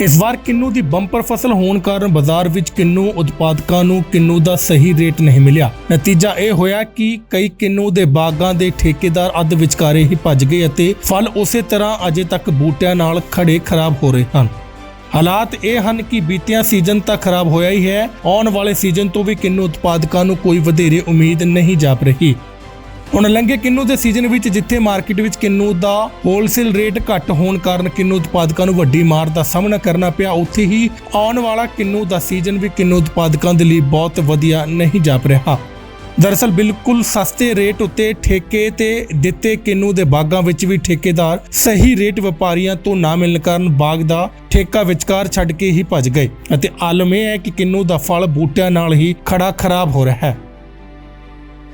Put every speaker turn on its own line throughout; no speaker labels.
ਇਸ ਵਾਰ ਕਿੰਨੂ ਦੀ ਬੰਪਰ ਫਸਲ ਹੋਣ ਕਾਰਨ ਬਾਜ਼ਾਰ ਵਿੱਚ ਕਿੰਨੂ ਉਤਪਾਦਕਾਂ ਨੂੰ ਕਿੰਨੂ ਦਾ ਸਹੀ ਰੇਟ ਨਹੀਂ ਮਿਲਿਆ। ਨਤੀਜਾ ਇਹ ਹੋਇਆ ਕਿ ਕਈ ਕਿੰਨੂ ਦੇ ਬਾਗਾਂ ਦੇ ਠੇਕੇਦਾਰ ਅੱਧ ਵਿਚਕਾਰੇ ਹੀ ਭੱਜ ਗਏ ਅਤੇ ਫਲ ਉਸੇ ਤਰ੍ਹਾਂ ਅਜੇ ਤੱਕ ਬੂਟਿਆਂ ਨਾਲ ਖੜੇ ਖਰਾਬ ਹੋ ਰਹੇ ਹਨ। ਹਾਲਾਤ ਇਹ ਹਨ ਕਿ ਬੀਤਿਆ ਸੀਜ਼ਨ ਤਾਂ ਖਰਾਬ ਹੋਇਆ ਹੀ ਹੈ। ਆਉਣ ਵਾਲੇ ਸੀਜ਼ਨ ਤੋਂ ਵੀ ਕਿੰਨੂ ਉਤਪਾਦਕਾਂ ਨੂੰ ਕੋਈ ਵਧੇਰੇ ਉਮੀਦ ਨਹੀਂ ਜਾਪ ਰਹੀ। ਹੁਣ ਲੰਘੇ ਕਿੰਨੂ ਦੇ ਸੀਜ਼ਨ ਵਿੱਚ, ਜਿੱਥੇ ਮਾਰਕੀਟ ਵਿੱਚ ਕਿੰਨੂ ਦਾ ਹੋਲਸੇਲ ਰੇਟ ਘੱਟ ਹੋਣ ਕਾਰਨ ਕਿੰਨੂ ਉਤਪਾਦਕਾਂ ਨੂੰ ਵੱਡੀ ਮਾਰ ਦਾ ਸਾਹਮਣਾ ਕਰਨਾ ਪਿਆ, ਉੱਥੇ ਹੀ ਆਉਣ ਵਾਲਾ ਕਿੰਨੂ ਦਾ ਸੀਜ਼ਨ ਵੀ ਕਿੰਨੂ ਉਤਪਾਦਕਾਂ ਦੇ ਲਈ ਬਹੁਤ ਵਧੀਆ ਨਹੀਂ ਜਾਪ ਰਿਹਾ। ਦਰਅਸਲ ਬਿਲਕੁਲ ਸਸਤੇ ਰੇਟ ਉੱਤੇ ਠੇਕੇ ਤੇ ਦਿੱਤੇ ਕਿੰਨੂ ਦੇ ਬਾਗਾਂ ਵਿੱਚ ਵੀ ਠੇਕੇਦਾਰ ਸਹੀ ਰੇਟ ਵਪਾਰੀਆਂ ਤੋਂ ਨਾ ਮਿਲਣ ਕਾਰਨ ਬਾਗ ਦਾ ਠੇਕਾ ਵਿਚਕਾਰ ਛੱਡ ਕੇ ਹੀ ਭੱਜ ਗਏ। ਅਤੇ ਆਲਮ ਇਹ ਹੈ ਕਿ ਕਿੰਨੂ ਦਾ ਫਲ ਬੂਟਿਆਂ ਨਾਲ ਹੀ ਖੜਾ ਖਰਾਬ ਹੋ ਰਿਹਾ ਹੈ।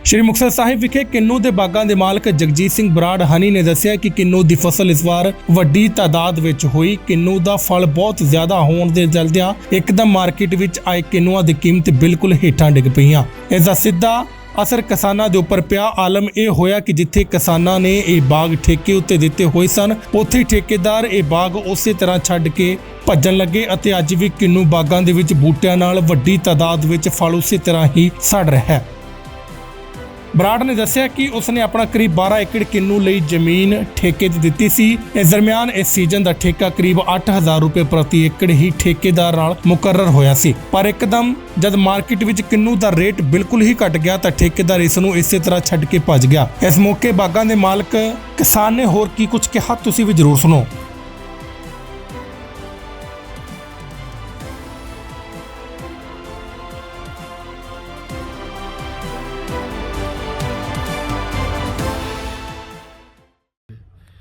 ਸ਼੍ਰੀ ਮੁਕਤਸਰ ਸਾਹਿਬ ਵਿਖੇ ਕਿੰਨੂ ਦੇ ਬਾਗਾਂ ਦੇ ਮਾਲਕ ਜਗਜੀਤ ਸਿੰਘ ਬਰਾੜ ਹਨੀ ਨੇ ਦੱਸਿਆ ਕਿ ਕਿੰਨੂ ਦੀ ਫਸਲ ਇਸ ਵਾਰ ਵੱਡੀ ਤਾਦਾਦ ਵਿੱਚ ਹੋਈ। ਕਿੰਨੂ ਦਾ ਫਲ ਬਹੁਤ ਜ਼ਿਆਦਾ ਹੋਣ ਦੇ ਚਲਦਿਆਂ ਇੱਕਦਮ ਮਾਰਕੀਟ ਵਿੱਚ ਆਏ ਕਿੰਨੂਆਂ ਦੀ ਕੀਮਤ ਬਿਲਕੁਲ ਹੇਠਾਂ ਡਿੱਗ ਪਈਆਂ। ਇਸ ਦਾ ਸਿੱਧਾ ਅਸਰ ਕਿਸਾਨਾਂ ਦੇ ਉੱਪਰ ਪਿਆ। ਆਲਮ ਇਹ ਹੋਇਆ ਕਿ ਜਿੱਥੇ ਕਿਸਾਨਾਂ ਨੇ ਇਹ ਬਾਗ ਠੇਕੇ ਉੱਤੇ ਦਿੱਤੇ ਹੋਏ ਸਨ, ਉੱਥੇ ਠੇਕੇਦਾਰ ਇਹ ਬਾਗ ਉਸੇ ਤਰ੍ਹਾਂ ਛੱਡ ਕੇ ਭੱਜਣ ਲੱਗੇ ਅਤੇ ਅੱਜ ਵੀ ਕਿੰਨੂ ਬਾਗਾਂ ਦੇ ਵਿੱਚ ਬੂਟਿਆਂ ਨਾਲ ਵੱਡੀ ਤਾਦਾਦ ਵਿੱਚ ਫਲ ਉਸੇ ਤਰ੍ਹਾਂ ਹੀ ਸੜ ਰਿਹਾ ਹੈ। ਬਰਾੜ ਨੇ ਦੱਸਿਆ ਕਿ ਉਸਨੇ ਆਪਣਾ ਕਰੀਬ 12 ਏਕੜ ਕਿੰਨੂ ਲਈ ਜ਼ਮੀਨ ਠੇਕੇ ਤੇ ਦਿੱਤੀ ਸੀ। ਇਸ ਦਰਮਿਆਨ ਇਸ ਸੀਜ਼ਨ ਦਾ ਠੇਕਾ ਕਰੀਬ 8000 ਰੁਪਏ ਪ੍ਰਤੀ ਏਕੜ ਹੀ ਠੇਕੇਦਾਰ ਨਾਲ ਮੁਕਰਰ ਹੋਇਆ ਸੀ। ਪਰ ਇੱਕਦਮ ਜਦ ਮਾਰਕੀਟ ਵਿੱਚ ਕਿੰਨੂ ਦਾ ਰੇਟ ਬਿਲਕੁਲ ਹੀ ਘਟ ਗਿਆ ਤਾਂ ਠੇਕੇਦਾਰ ਇਸ ਨੂੰ ਇਸੇ ਤਰ੍ਹਾਂ ਛੱਡ ਕੇ ਭੱਜ ਗਿਆ। ਇਸ ਮੌਕੇ ਬਾਗਾਂ ਦੇ ਮਾਲਕ ਕਿਸਾਨ ਨੇ ਹੋਰ ਕੀ ਕੁਝ ਕਿਹਾ, ਤੁਸੀਂ ਵੀ ਜ਼ਰੂਰ ਸੁਣੋ।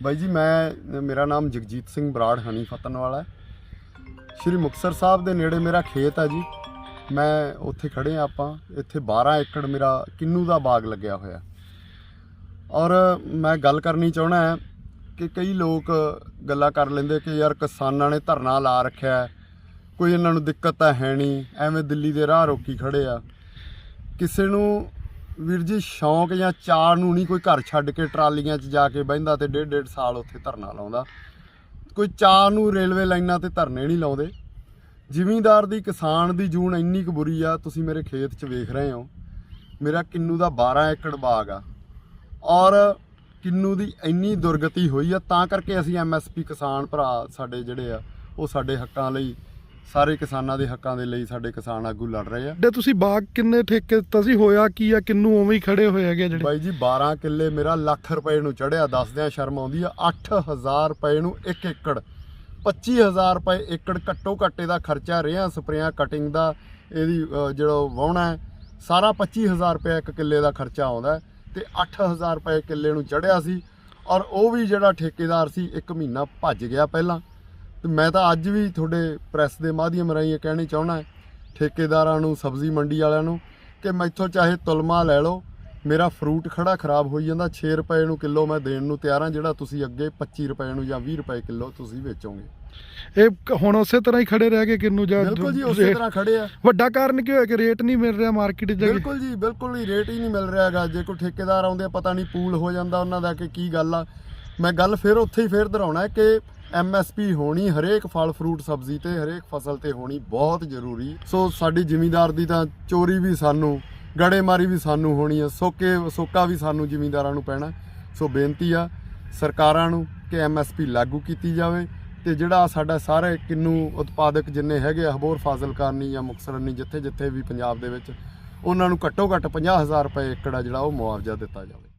ਬਾਈ ਜੀ, ਮੈਂ, ਮੇਰਾ ਨਾਮ ਜਗਜੀਤ ਸਿੰਘ ਬਰਾੜ ਹਨੀ ਫਤਨ ਵਾਲਾ ਸ਼੍ਰੀ ਮੁਕਤਸਰ ਸਾਹਿਬ ਦੇ ਨੇੜੇ ਮੇਰਾ ਖੇਤ ਹੈ ਜੀ। ਮੈਂ ਉੱਥੇ ਖੜੇ ਆ ਆਪਾਂ। ਇੱਥੇ 12 ਏਕੜ ਮੇਰਾ ਕਿੰਨੂ ਦਾ ਬਾਗ ਲੱਗਿਆ ਹੋਇਆ ਔਰ ਮੈਂ ਗੱਲ ਕਰਨੀ ਚਾਹਣਾ ਹੈ ਕਿ ਕਈ ਲੋਕ ਗੱਲਾਂ ਕਰ ਲੈਂਦੇ ਕਿ ਯਾਰ ਕਿਸਾਨਾਂ ਨੇ ਧਰਨਾ ਲਾ ਰੱਖਿਆ ਕੋਈ ਇਹਨਾਂ ਨੂੰ ਦਿੱਕਤ ਤਾਂ ਹੈ ਨਹੀਂ। ਐਵੇਂ ਦਿੱਲੀ ਦੇ ਰਾਹ ਰੋਕੀ ਖੜੇ ਆ। ਕਿਸੇ ਨੂੰ ਵੀਰ ਜੀ, ਸ਼ੌਂਕ ਜਾਂ ਚਾਅ ਨੂੰ ਨਹੀਂ ਕੋਈ ਘਰ ਛੱਡ ਕੇ ਟਰਾਲੀਆਂ 'ਚ ਜਾ ਕੇ ਬਹਿੰਦਾ ਤੇ ਡੇਢ ਡੇਢ ਸਾਲ ਉੱਥੇ ਧਰਨਾ ਲਾਉਂਦਾ। ਕੋਈ ਚਾਅ ਨੂੰ ਰੇਲਵੇ ਲਾਈਨਾਂ ਤੇ ਧਰਨੇ ਨਹੀਂ ਲਾਉਂਦੇ। ਜ਼ਿਮੀਂਦਾਰ ਦੀ, ਕਿਸਾਨ ਦੀ ਜੂਨ ਇੰਨੀ ਕੁ ਬੁਰੀ ਆ, ਤੁਸੀਂ ਮੇਰੇ ਖੇਤ 'ਚ ਵੇਖ ਰਹੇ ਹੋ। ਮੇਰਾ ਕਿੰਨੂ ਦਾ 12 ਏਕੜ ਬਾਗ ਆ। ਔਰ ਕਿੰਨੂ ਦੀ ਇੰਨੀ ਦੁਰਗਤੀ ਹੋਈ ਆ, ਤਾਂ ਕਰਕੇ ਅਸੀਂ ਐਮਐਸਪੀ ਕਿਸਾਨ ਭਰਾ ਸਾਡੇ ਜਿਹੜੇ ਆ, ਉਹ ਸਾਡੇ ਹੱਕਾਂ ਲਈ ਸਾਰੇ ਕਿਸਾਨਾਂ ਦੇ ਹੱਕਾਂ ਦੇ ਲਈ ਸਾਡੇ ਕਿਸਾਨ ਆਗੂ ਲੜ ਰਹੇ ਆ।
ਡੇ ਤੁਸੀਂ ਬਾਗ ਕਿੰਨੇ ਠੇਕੇ ਦਿੱਤਾ ਸੀ ਹੋਇਆ ਕੀ ਆ ਕਿੰਨੂ ਉਵੇਂ ਹੀ ਖੜੇ ਹੋਏ ਹੈਗੇ ਜਿਹੜੇ?
ਬਾਈ ਜੀ 12 ਕਿੱਲੇ ਮੇਰਾ ਲੱਖ ਰੁਪਏ ਨੂੰ ਚੜਿਆ ਦੱਸਦਿਆਂ ਸ਼ਰਮ ਆਉਂਦੀ ਆ 8000 ਰੁਪਏ ਨੂੰ 1 ਏਕੜ 25000 ਰੁਪਏ ਏਕੜ ਘੱਟੋ ਘੱਟੇ ਦਾ ਖਰਚਾ ਰਿਆਂ ਸਪਰੇਆਂ ਕਟਿੰਗ ਦਾ ਇਹਦੀ ਜਿਹੜਾ ਵਾਹੁਣਾ ਹੈ ਸਾਰਾ 25000 ਰੁਪਏ ਇੱਕ ਕਿੱਲੇ ਦਾ ਖਰਚਾ ਆਉਂਦਾ ਹੈ ਤੇ 8000 ਰੁਪਏ ਕਿੱਲੇ ਨੂੰ ਚੜਿਆ ਸੀ ਔਰ ਉਹ ਵੀ ਜਿਹੜਾ ਠੇਕੇਦਾਰ ਸੀ ਇੱਕ ਮਹੀਨਾ ਭੱਜ ਗਿਆ ਪਹਿਲਾਂ। ਤੇ ਮੈਂ ਤਾਂ ਅੱਜ ਵੀ ਤੁਹਾਡੇ ਪ੍ਰੈਸ ਦੇ ਮਾਧਿਅਮ ਰਾਹੀਂ ਇਹ ਕਹਿਣੀ ਚਾਹਣਾ ਹੈ ਠੇਕੇਦਾਰਾਂ ਨੂੰ ਸਬਜ਼ੀ ਮੰਡੀ ਵਾਲਿਆਂ ਨੂੰ ਕਿ ਮੈਥੋਂ ਚਾਹੇ ਤੁਲਮਾ ਲੈ ਲਓ ਮੇਰਾ ਫਰੂਟ ਖੜਾ ਖਰਾਬ ਹੋਈ ਜਾਂਦਾ 6 ਰੁਪਏ ਨੂੰ ਕਿਲੋ ਮੈਂ ਦੇਣ ਨੂੰ ਤਿਆਰ ਹਾਂ ਜਿਹੜਾ ਤੁਸੀਂ ਅੱਗੇ 25 ਰੁਪਏ ਨੂੰ ਜਾਂ 20 ਰੁਪਏ ਕਿਲੋ ਤੁਸੀਂ ਵੇਚੋਗੇ।
ਇਹ ਹੁਣ ਉਸੇ ਤਰ੍ਹਾਂ ਹੀ ਖੜੇ ਰਹਿ ਗਏ ਕਿੰਨੂ ਜਾਂ
ਬਿਲਕੁਲ ਜੀ ਉਸੇ ਤਰ੍ਹਾਂ ਖੜੇ ਆ।
ਵੱਡਾ ਕਾਰਨ ਕੀ ਹੋਇਆ ਕਿ ਰੇਟ ਨਹੀਂ ਮਿਲ ਰਿਹਾ ਮਾਰਕੀਟ ਕੇ?
ਬਿਲਕੁਲ ਜੀ ਬਿਲਕੁਲ ਹੀ ਰੇਟ ਹੀ ਨਹੀਂ ਮਿਲ ਰਿਹਾ ਹੈਗਾ। ਜੇ ਕੋਈ ਠੇਕੇਦਾਰ ਆਉਂਦੇ ਆ ਪਤਾ ਨਹੀਂ ਪੂਲ ਹੋ ਜਾਂਦਾ ਉਹਨਾਂ ਦਾ ਕਿ ਕੀ ਗੱਲ ਆ। ਮੈਂ ਗੱਲ ਫਿਰ ਉੱਥੇ ਹੀ ਫੇਰ ਦੁਹਰਾਉਣਾ ਹੈ ਕਿ ਐਮਐਸਪੀ ਹੋਣੀ ਹਰੇਕ ਫਲ ਫਰੂਟ ਸਬਜ਼ੀ ਤੇ ਹਰੇਕ ਫਸਲ ਤੇ ਹੋਣੀ ਬਹੁਤ ਜ਼ਰੂਰੀ। ਸੋ ਸਾਡੀ ਜ਼ਿਮੀਂਦਾਰ ਦੀ ਤਾਂ ਚੋਰੀ ਵੀ ਸਾਨੂੰ, ਗੜੇਮਾਰੀ ਵੀ ਸਾਨੂੰ ਹੋਣੀ ਆ, ਸੋਕੇ, ਸੋਕਾ ਵੀ ਸਾਨੂੰ ਜ਼ਿਮੀਂਦਾਰਾਂ ਨੂੰ ਪੈਣਾ। ਸੋ ਬੇਨਤੀ ਆ, ਸਰਕਾਰਾਂ ਨੂੰ ਕਿ ਐਮਐਸਪੀ ਲਾਗੂ ਕੀਤੀ ਜਾਵੇ ਤੇ ਜਿਹੜਾ ਸਾਡਾ ਸਾਰੇ ਕਿੰਨੂ ਉਤਪਾਦਕ ਜਿੰਨੇ ਹੈਗੇ ਆ, ਹਬੋਰ ਫਾਜ਼ਿਲਕਾਨੀ ਜਾਂ ਮੁਕਤਸਰਨੀ ਜਿੱਥੇ ਜਿੱਥੇ ਵੀ ਪੰਜਾਬ ਦੇ ਵਿੱਚ, ਉਹਨਾਂ ਨੂੰ ਘੱਟੋ ਘੱਟ 50000 ਰੁਪਏ ਏਕੜ ਆ ਜਿਹੜਾ ਉਹ ਮੁਆਵਜ਼ਾ ਦਿੱਤਾ ਜਾਵੇ।